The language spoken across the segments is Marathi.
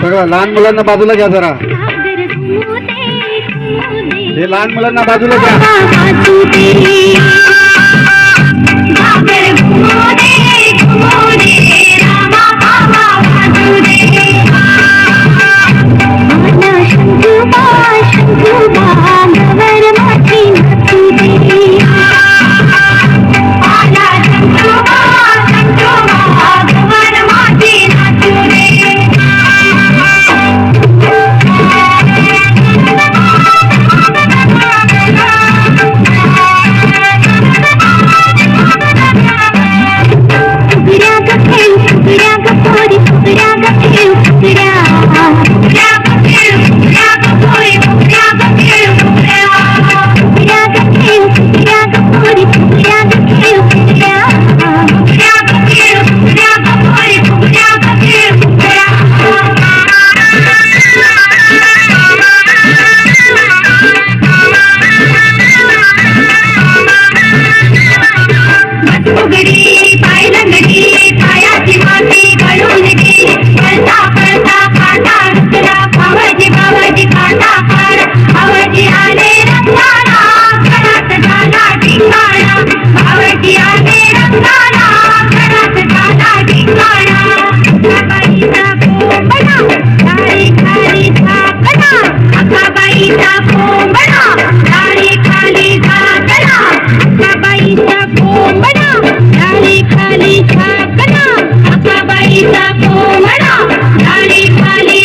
सगळं लहान मुलांना बाजूला घ्या जरा. हे लहान मुलांना बाजूला घ्या.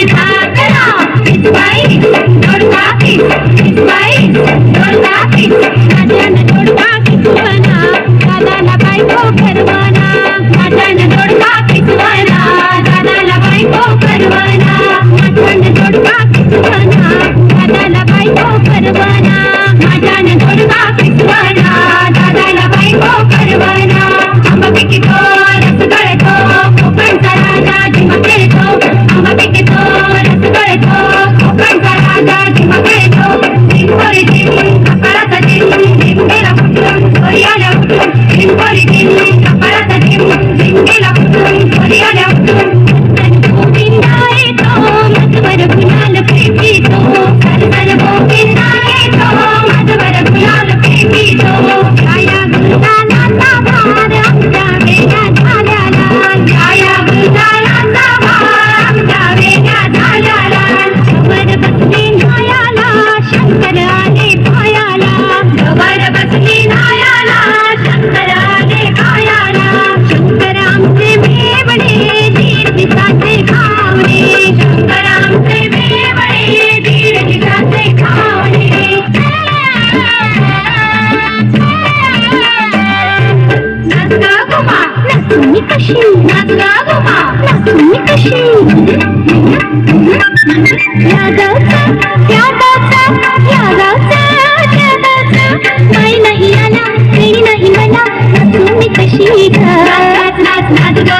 Bye. कशी नाचगा गोमा नाचणी कशी या गावचा या गावचा कशी ग नाच नाच नाचगा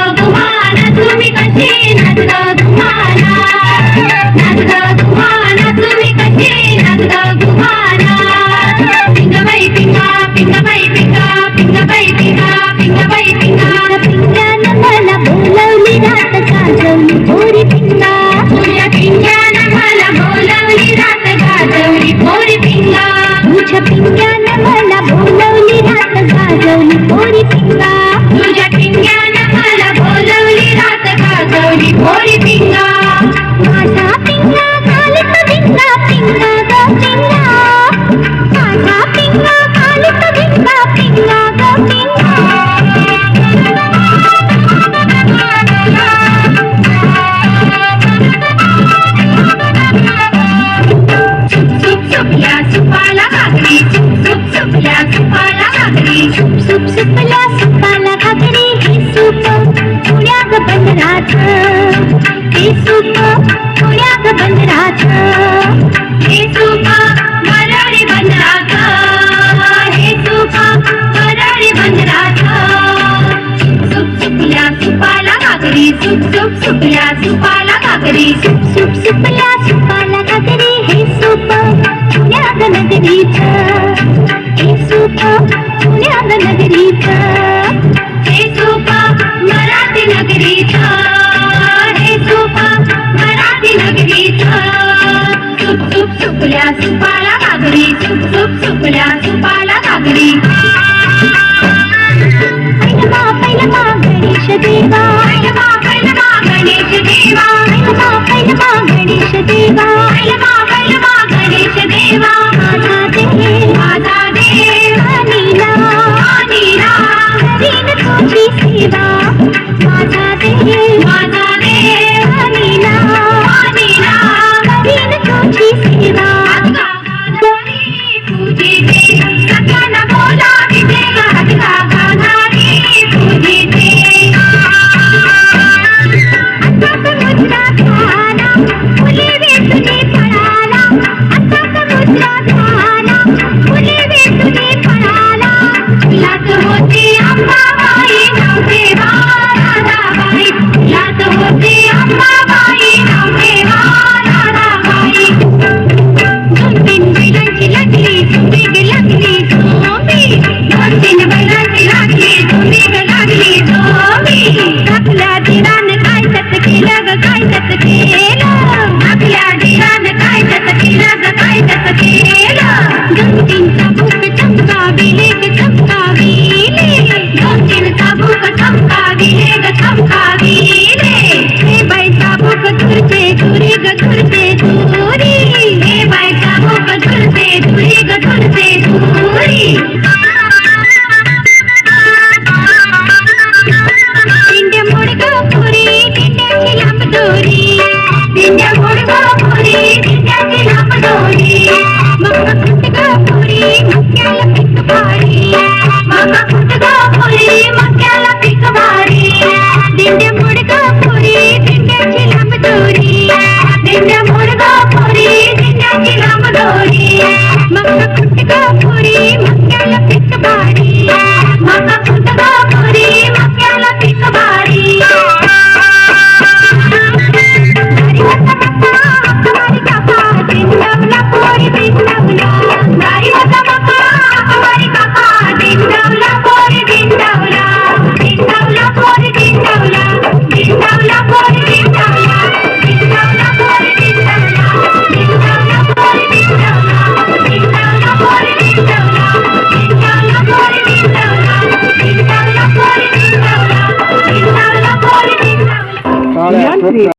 नगरी सुप सुप सुपला सुपाला नगरी हे सुप पुण्याग नगरीच. हे सुप पुण्याग नगरीच.